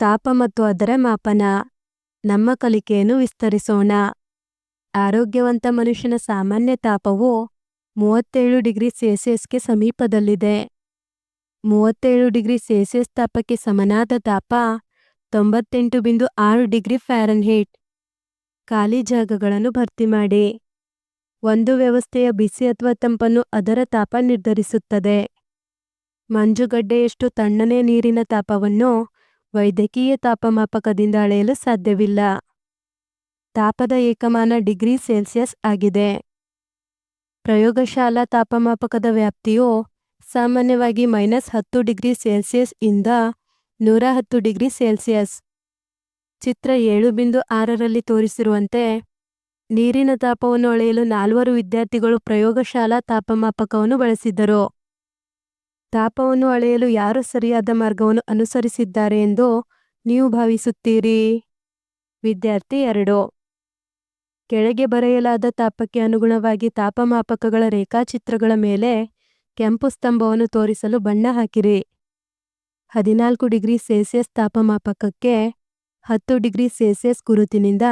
ತಾಪ ಮತ್ತು ಅದರ ಮಾಪನ. ನಮ್ಮ ಕಲಿಕೆಯನ್ನು ವಿಸ್ತರಿಸೋಣ. ಆರೋಗ್ಯವಂತ ಮನುಷ್ಯನ ಸಾಮಾನ್ಯ ತಾಪವು ಮೂವತ್ತೇಳು ಡಿಗ್ರಿ ಸೆಲ್ಸಿಯಸ್ಗೆ ಸಮೀಪದಲ್ಲಿದೆ. ಮೂವತ್ತೇಳು ಡಿಗ್ರಿ ಸೆಲ್ಸಿಯಸ್ ತಾಪಕ್ಕೆ ಸಮನಾದ ತಾಪ ತೊಂಬತ್ತೆಂಟು ಬಿಂದು ಆರು ಡಿಗ್ರಿ ಫ್ಯಾರನ್ಹೀಟ್. ಖಾಲಿ ಜಾಗಗಳನ್ನು ಭರ್ತಿ ಮಾಡಿ. ಒಂದು ವ್ಯವಸ್ಥೆಯ ಬಿಸಿ ಅಥವಾ ತಂಪನ್ನು ಅದರ ತಾಪ ನಿರ್ಧರಿಸುತ್ತದೆ. ಮಂಜುಗಡ್ಡೆಯಷ್ಟು ತಣ್ಣನೆ ನೀರಿನ ತಾಪವನ್ನು ವೈದ್ಯಕೀಯ ತಾಪಮಾಪಕದಿಂದ ಅಳೆಯಲು ಸಾಧ್ಯವಿಲ್ಲ. ತಾಪದ ಏಕಮಾನ ಡಿಗ್ರಿ ಸೆಲ್ಸಿಯಸ್ ಆಗಿದೆ. ಪ್ರಯೋಗಶಾಲಾ ತಾಪಮಾಪಕದ ವ್ಯಾಪ್ತಿಯು ಸಾಮಾನ್ಯವಾಗಿ ಮೈನಸ್ ಹತ್ತು ಡಿಗ್ರಿ ಸೆಲ್ಸಿಯಸ್ ಇಂದ ನೂರ ಹತ್ತು ಡಿಗ್ರಿ ಸೆಲ್ಸಿಯಸ್. ಚಿತ್ರ ಏಳು ಬಿಂದು ಆರರಲ್ಲಿ ತೋರಿಸಿರುವಂತೆ, ನೀರಿನ ತಾಪವನ್ನು ಅಳೆಯಲು ನಾಲ್ವರು ವಿದ್ಯಾರ್ಥಿಗಳು ಪ್ರಯೋಗಶಾಲಾ ತಾಪಮಾಪಕವನ್ನು ಬಳಸಿದ್ದರು. ತಾಪವನ್ನು ಅಳೆಯಲು ಯಾರು ಸರಿಯಾದ ಮಾರ್ಗವನ್ನು ಅನುಸರಿಸಿದ್ದಾರೆ ಎಂದು ನೀವು ಭಾವಿಸುತ್ತೀರಿ? ವಿದ್ಯಾರ್ಥಿ ಎರಡು. ಕೆಳಗೆ ಬರೆಯಲಾದ ತಾಪಕ್ಕೆ ಅನುಗುಣವಾಗಿ ತಾಪಮಾಪಕಗಳ ರೇಖಾಚಿತ್ರಗಳ ಮೇಲೆ ಕೆಂಪು ಸ್ತಂಭವನ್ನು ತೋರಿಸಲು ಬಣ್ಣ ಹಾಕಿರಿ. ಹದಿನಾಲ್ಕು ಡಿಗ್ರಿ ಸೆಲ್ಸಿಯಸ್ ತಾಪಮಾಪಕಕ್ಕೆ ಹತ್ತು ಡಿಗ್ರಿ ಸೆಲ್ಸಿಯಸ್ ಗುರುತಿನಿಂದ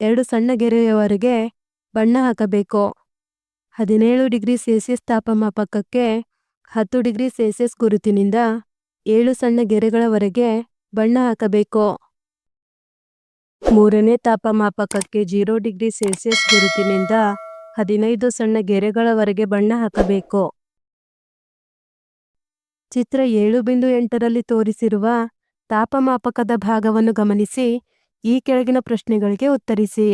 ಎರಡು ಸಣ್ಣ ಗೆರೆಯವರೆಗೆ ಬಣ್ಣ ಹಾಕಬೇಕು. ಹದಿನೇಳು ಡಿಗ್ರಿ ಸೆಲ್ಸಿಯಸ್ ತಾಪಮಾಪಕಕ್ಕೆ ಹತ್ತು ಡಿಗ್ರಿ ಸೆಲ್ಸಿಯಸ್ ಗುರುತಿನಿಂದ ಏಳು ಸಣ್ಣ ಗೆರೆಗಳವರೆಗೆ ಬಣ್ಣ ಹಾಕಬೇಕು. ಮೂರನೇ ತಾಪಮಾಪಕಕ್ಕೆ ಜೀರೋ ಡಿಗ್ರಿ ಸೆಲ್ಸಿಯಸ್ ಗುರುತಿನಿಂದ ಹದಿನೈದು ಸಣ್ಣ ಗೆರೆಗಳವರೆಗೆ ಬಣ್ಣ ಹಾಕಬೇಕು. ಚಿತ್ರ ಏಳು ಬಿಂದು ಎಂಟರಲ್ಲಿ ತೋರಿಸಿರುವ ತಾಪಮಾಪಕದ ಭಾಗವನ್ನು ಗಮನಿಸಿ, ಈ ಕೆಳಗಿನ ಪ್ರಶ್ನೆಗಳಿಗೆ ಉತ್ತರಿಸಿ.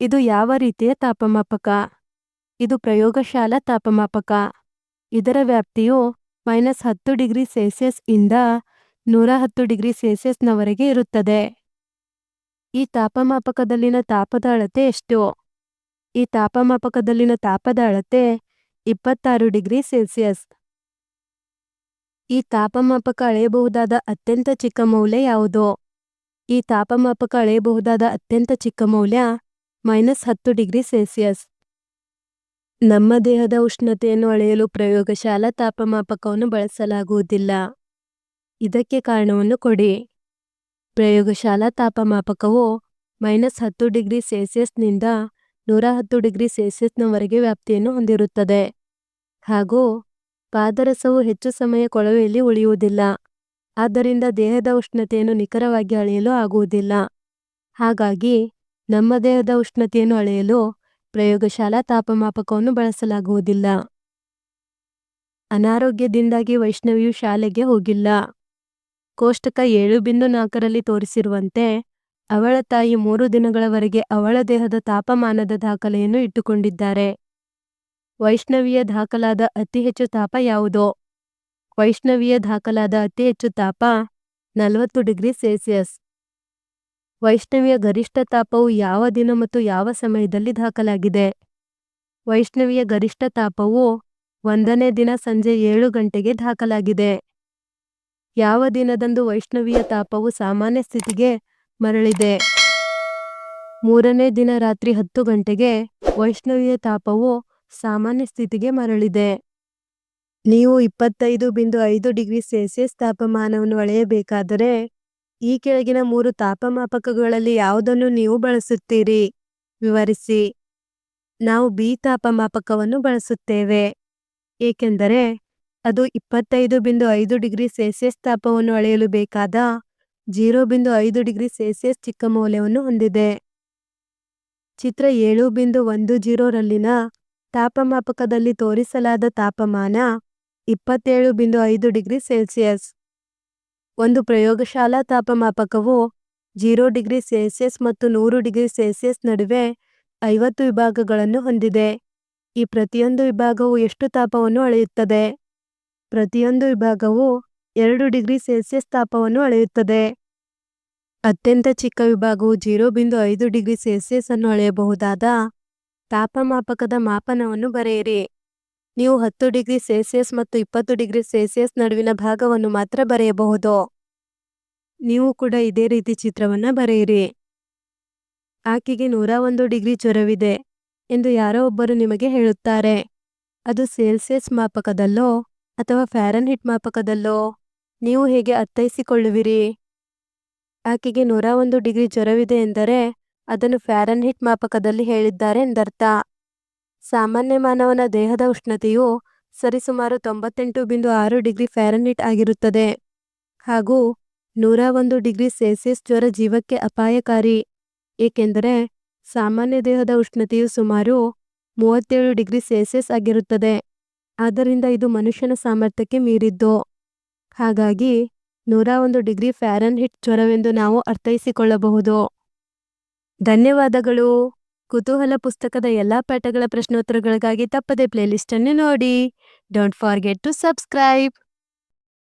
ಇದು ಯಾವ ರೀತಿಯ ತಾಪಮಾಪಕ? ಇದು ಪ್ರಯೋಗಶಾಲಾ ತಾಪಮಾಪಕ. ಇದರ ವ್ಯಾಪ್ತಿಯು ಮೈನಸ್ ಹತ್ತು ಡಿಗ್ರಿ ಸೆಲ್ಸಿಯಸ್ ಇಂದ ನೂರ ಹತ್ತು ಡಿಗ್ರಿ ಸೆಲ್ಸಿಯಸ್ನವರೆಗೆ ಇರುತ್ತದೆ. ಈ ತಾಪಮಾಪಕದಲ್ಲಿನ ತಾಪದ ಅಳತೆ ಎಷ್ಟು? ಈ ತಾಪಮಾಪಕದಲ್ಲಿನ ತಾಪದ ಅಳತೆ ಇಪ್ಪತ್ತಾರು ಡಿಗ್ರಿ ಸೆಲ್ಸಿಯಸ್. ಈ ತಾಪಮಾಪಕ ಅಳೆಯಬಹುದಾದ ಅತ್ಯಂತ ಚಿಕ್ಕ ಮೌಲ್ಯ ಯಾವುದು? ಈ ತಾಪಮಾಪಕ ಅಳೆಯಬಹುದಾದ ಅತ್ಯಂತ ಚಿಕ್ಕ ಮೌಲ್ಯ ಮೈನಸ್ ಹತ್ತು ಡಿಗ್ರಿ ಸೆಲ್ಸಿಯಸ್. ನಮ್ಮ ದೇಹದ ಉಷ್ಣತೆಯನ್ನು ಅಳೆಯಲು ಪ್ರಯೋಗಶಾಲಾ ತಾಪಮಾಪಕವನ್ನು ಬಳಸಲಾಗುವುದಿಲ್ಲ. ಇದಕ್ಕೆ ಕಾರಣವನ್ನು ಕೊಡಿ. ಪ್ರಯೋಗಶಾಲಾ ತಾಪಮಾಪಕವು ಮೈನಸ್ ಹತ್ತು ಡಿಗ್ರಿ ಸೆಲ್ಸಿಯಸ್ನಿಂದ ನೂರ ಹತ್ತು ಡಿಗ್ರಿ ಸೆಲ್ಸಿಯಸ್ನವರೆಗೆ ವ್ಯಾಪ್ತಿಯನ್ನು ಹೊಂದಿರುತ್ತದೆ. ಹಾಗೂ ಪಾದರಸವು ಹೆಚ್ಚು ಸಮಯ ಕೊಳವೆಯಲ್ಲಿ ಉಳಿಯುವುದಿಲ್ಲ. ಆದ್ದರಿಂದ ದೇಹದ ಉಷ್ಣತೆಯನ್ನು ನಿಖರವಾಗಿ ಅಳೆಯಲು ಆಗುವುದಿಲ್ಲ. ಹಾಗಾಗಿ ನಮ್ಮ ದೇಹದ ಉಷ್ಣತೆಯನ್ನು ಅಳೆಯಲು ಪ್ರಯೋಗಶಾಲಾ ತಾಪಮಾಪಕವನ್ನು ಬಳಸಲಾಗುವುದಿಲ್ಲ. ಅನಾರೋಗ್ಯದಿಂದಾಗಿ ವೈಷ್ಣವಿಯು ಶಾಲೆಗೆ ಹೋಗಿಲ್ಲ. ಕೋಷ್ಟಕ ಏಳು ಬಿಂದು ನಾಲ್ಕರಲ್ಲಿ ತೋರಿಸಿರುವಂತೆ, ಅವಳ ತಾಯಿ ಮೂರು ದಿನಗಳವರೆಗೆ ಅವಳ ದೇಹದ ತಾಪಮಾನದ ದಾಖಲೆಯನ್ನು ಇಟ್ಟುಕೊಂಡಿದ್ದಾರೆ. ವೈಷ್ಣವಿಯ ದಾಖಲಾದ ಅತಿ ಹೆಚ್ಚು ತಾಪ ಯಾವುದೋ? ವೈಷ್ಣವಿಯ ದಾಖಲಾದ ಅತಿ ಹೆಚ್ಚು ತಾಪ ನಲವತ್ತು ಡಿಗ್ರಿ ಸೆಲ್ಸಿಯಸ್. ವೈಷ್ಣವಿಯ ಗರಿಷ್ಠ ತಾಪವು ಯಾವ ದಿನ ಮತ್ತು ಯಾವ ಸಮಯದಲ್ಲಿ ದಾಖಲಾಗಿದೆ? ವೈಷ್ಣವಿಯ ಗರಿಷ್ಠ ತಾಪವು ಒಂದನೇ ದಿನ ಸಂಜೆ ಏಳು ಗಂಟೆಗೆ ದಾಖಲಾಗಿದೆ. ಯಾವ ದಿನದಂದು ವೈಷ್ಣವಿಯ ತಾಪವು ಸಾಮಾನ್ಯ ಸ್ಥಿತಿಗೆ ಮರಳಿದೆ? ಮೂರನೇ ದಿನ ರಾತ್ರಿ ಹತ್ತು ಗಂಟೆಗೆ ವೈಷ್ಣವಿಯ ತಾಪವು ಸಾಮಾನ್ಯ ಸ್ಥಿತಿಗೆ ಮರಳಿದೆ. ನೀವು ಇಪ್ಪತ್ತೈದು ಬಿಂದು ಐದು ಡಿಗ್ರಿ ಸೆಲ್ಸಿಯಸ್ ತಾಪಮಾನವನ್ನು ಅಳೆಯಬೇಕಾದರೆ ಈ ಕೆಳಗಿನ ಮೂರು ತಾಪಮಾಪಕಗಳಲ್ಲಿ ಯಾವುದನ್ನು ನೀವು ಬಳಸುತ್ತೀರಿ? ವಿವರಿಸಿ. ನಾವು ಬಿ ತಾಪಮಾಪಕವನ್ನು ಬಳಸುತ್ತೇವೆ. ಏಕೆಂದರೆ, ಅದು ಇಪ್ಪತ್ತೈದು ಬಿಂದು ಐದು ಡಿಗ್ರಿ ಸೆಲ್ಸಿಯಸ್ ತಾಪವನ್ನು ಅಳೆಯಲು ಬೇಕಾದ ಜೀರೋ ಬಿಂದು ಐದು ಡಿಗ್ರಿ ಸೆಲ್ಸಿಯಸ್ ಚಿಕ್ಕ ಮೌಲ್ಯವನ್ನು ಹೊಂದಿದೆ. ಚಿತ್ರ ಏಳು ಬಿಂದು ಒಂದು ಜೀರೋರಲ್ಲಿನ ತಾಪಮಾಪಕದಲ್ಲಿ ತೋರಿಸಲಾದ ತಾಪಮಾನ ಇಪ್ಪತ್ತೇಳು ಬಿಂದು ಐದು ಡಿಗ್ರಿ ಸೆಲ್ಸಿಯಸ್ ಒಂದು ಪ್ರಯೋಗಶಾಲಾ ತಾಪಮಾಪಕವು ಜೀರೋ ಡಿಗ್ರಿ ಸೆಲ್ಸಿಯಸ್ ಮತ್ತು ನೂರು ಡಿಗ್ರಿ ಸೆಲ್ಸಿಯಸ್ ನಡುವೆ ಐವತ್ತು ವಿಭಾಗಗಳನ್ನು ಹೊಂದಿದೆ. ಈ ಪ್ರತಿಯೊಂದು ವಿಭಾಗವು ಎಷ್ಟು ತಾಪವನ್ನು ಅಳೆಯುತ್ತದೆ? ಪ್ರತಿಯೊಂದು ವಿಭಾಗವು ಎರಡು ಡಿಗ್ರಿ ಸೆಲ್ಸಿಯಸ್ ತಾಪವನ್ನು ಅಳೆಯುತ್ತದೆ. ಅತ್ಯಂತ ಚಿಕ್ಕ ವಿಭಾಗವು ಜೀರೋ ಬಿಂದು ಐದು ಡಿಗ್ರಿ ಸೆಲ್ಸಿಯಸ್ ಅನ್ನು ಅಳೆಯಬಹುದಾದ ತಾಪಮಾಪಕದ ಮಾಪನವನ್ನು ಬರೆಯಿರಿ. ನೀವು ಹತ್ತು ಡಿಗ್ರಿ ಸೆಲ್ಸಿಯಸ್ ಮತ್ತು ಇಪ್ಪತ್ತು ಡಿಗ್ರಿ ಸೆಲ್ಸಿಯಸ್ ನಡುವಿನ ಭಾಗವನ್ನು ಮಾತ್ರ ಬರೆಯಬಹುದು. ನೀವು ಕೂಡ ಇದೇ ರೀತಿ ಚಿತ್ರವನ್ನ ಬರೆಯಿರಿ. ಆಕೆಗೆ ನೂರ ಒಂದು ಡಿಗ್ರಿ ಜ್ವರವಿದೆ ಎಂದು ಯಾರೋ ಒಬ್ಬರು ನಿಮಗೆ ಹೇಳುತ್ತಾರೆ. ಅದು ಸೆಲ್ಸಿಯಸ್ ಮಾಪಕದಲ್ಲೋ ಅಥವಾ ಫ್ಯಾರನ್ ಹಿಟ್ ಮಾಪಕದಲ್ಲೋ? ನೀವು ಹೇಗೆ ಅರ್ಥೈಸಿಕೊಳ್ಳುವಿರಿ? ಆಕೆಗೆ ನೂರ ಒಂದು ಡಿಗ್ರಿ ಜ್ವರವಿದೆ ಎಂದರೆ ಅದನ್ನು ಫ್ಯಾರನ್ ಹಿಟ್ ಮಾಪಕದಲ್ಲಿ ಹೇಳಿದ್ದಾರೆ ಎಂದರ್ಥ. ಸಾಮಾನ್ಯ ಮಾನವನ ದೇಹದ ಉಷ್ಣತೆಯು ಸರಿಸುಮಾರು ತೊಂಬತ್ತೆಂಟು ಬಿಂದು ಆರು ಡಿಗ್ರಿ ಫ್ಯಾರನ್ಹೀಟ್ ಆಗಿರುತ್ತದೆ. ಹಾಗೂ ನೂರ ಒಂದು ಡಿಗ್ರಿ ಸೆಲ್ಸಿಯಸ್ ಜ್ವರ ಜೀವಕ್ಕೆ ಅಪಾಯಕಾರಿ. ಏಕೆಂದರೆ ಸಾಮಾನ್ಯ ದೇಹದ ಉಷ್ಣತೆಯು ಸುಮಾರು ಮೂವತ್ತೇಳು ಡಿಗ್ರಿ ಸೆಲ್ಸಿಯಸ್ ಆಗಿರುತ್ತದೆ. ಆದ್ದರಿಂದ ಇದು ಮನುಷ್ಯನ ಸಾಮರ್ಥ್ಯಕ್ಕೆ ಮೀರಿದ್ದು. ಹಾಗಾಗಿ ನೂರ ಒಂದು ಡಿಗ್ರಿ ಫ್ಯಾರನ್ ಹಿಟ್ ಜ್ವರವೆಂದು ನಾವು ಅರ್ಥೈಸಿಕೊಳ್ಳಬಹುದು. ಧನ್ಯವಾದಗಳು. ಕುತೂಹಲ ಪುಸ್ತಕದ ಎಲ್ಲಾ ಪಾಠಗಳ ಪ್ರಶ್ನೋತ್ತರಗಳಿಗಾಗಿ ತಪ್ಪದೆ ಪ್ಲೇಲಿಸ್ಟನ್ನು ನೋಡಿ. Don't forget to subscribe.